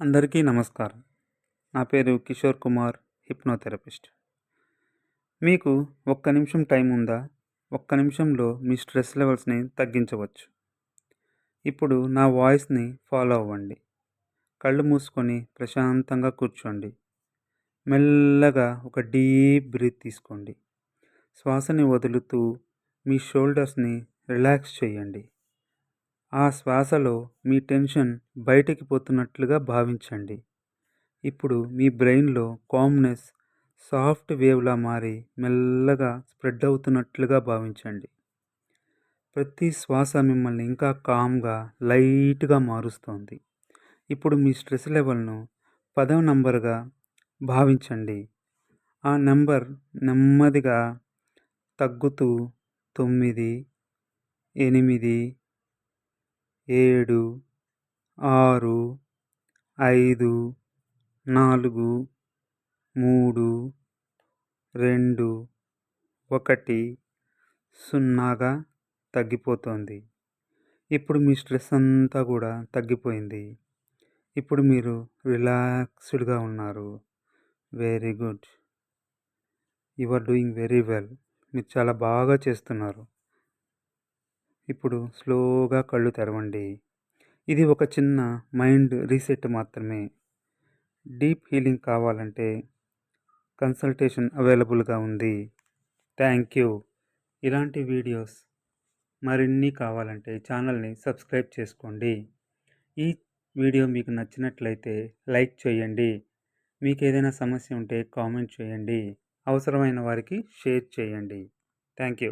అందరికీ నమస్కారం. నా పేరు కిషోర్ కుమార్ హిప్నోథెరపిస్ట్. మీకు ఒక్క నిమిషం టైం ఉందా? ఒక్క నిమిషంలో మీ స్ట్రెస్ లెవెల్స్ని తగ్గించవచ్చు. ఇప్పుడు నా వాయిస్ని ఫాలో అవ్వండి. కళ్ళు మూసుకొని ప్రశాంతంగా కూర్చోండి. మెల్లగా ఒక డీప్ బ్రీత్ తీసుకోండి. శ్వాసని వదులుతూ మీ షోల్డర్స్ని రిలాక్స్ చేయండి. ఆ శ్వాసలో మీ టెన్షన్ బయటికి పోతున్నట్లుగా భావించండి. ఇప్పుడు మీ బ్రెయిన్లో కామ్నెస్ సాఫ్ట్ వేవ్లా మారి మెల్లగా స్ప్రెడ్ అవుతున్నట్లుగా భావించండి. ప్రతి శ్వాస మిమ్మల్ని ఇంకా కామ్గా లైట్గా మారుస్తోంది. ఇప్పుడు మీ స్ట్రెస్ లెవెల్ను పదవ నంబర్గా భావించండి. ఆ నెంబర్ నెమ్మదిగా తగ్గుతూ తొమ్మిది ఎనిమిది ఏడు ఆరు ఐదు నాలుగు మూడు రెండు ఒకటి సున్నాగా తగ్గిపోతుంది. ఇప్పుడు మీ స్ట్రెస్ అంతా కూడా తగ్గిపోయింది. ఇప్పుడు మీరు రిలాక్స్డ్గా ఉన్నారు. Very good. You are doing very well. మీరు చాలా బాగా చేస్తున్నారు. ఇప్పుడు స్లోగా కళ్ళు తెరవండి. ఇది ఒక చిన్న మైండ్ రీసెట్ మాత్రమే. డీప్ హీలింగ్ కావాలంటే కన్సల్టేషన్ అవైలబుల్గా ఉంది. Thank you. ఇలాంటి వీడియోస్ మరిన్ని కావాలంటే ఛానల్ని సబ్స్క్రైబ్ చేసుకోండి. ఈ వీడియో మీకు నచ్చినట్లయితే లైక్ చేయండి. మీకు ఏదైనా సమస్య ఉంటే కామెంట్ చేయండి. అవసరమైన వారికి షేర్ చేయండి. Thank you.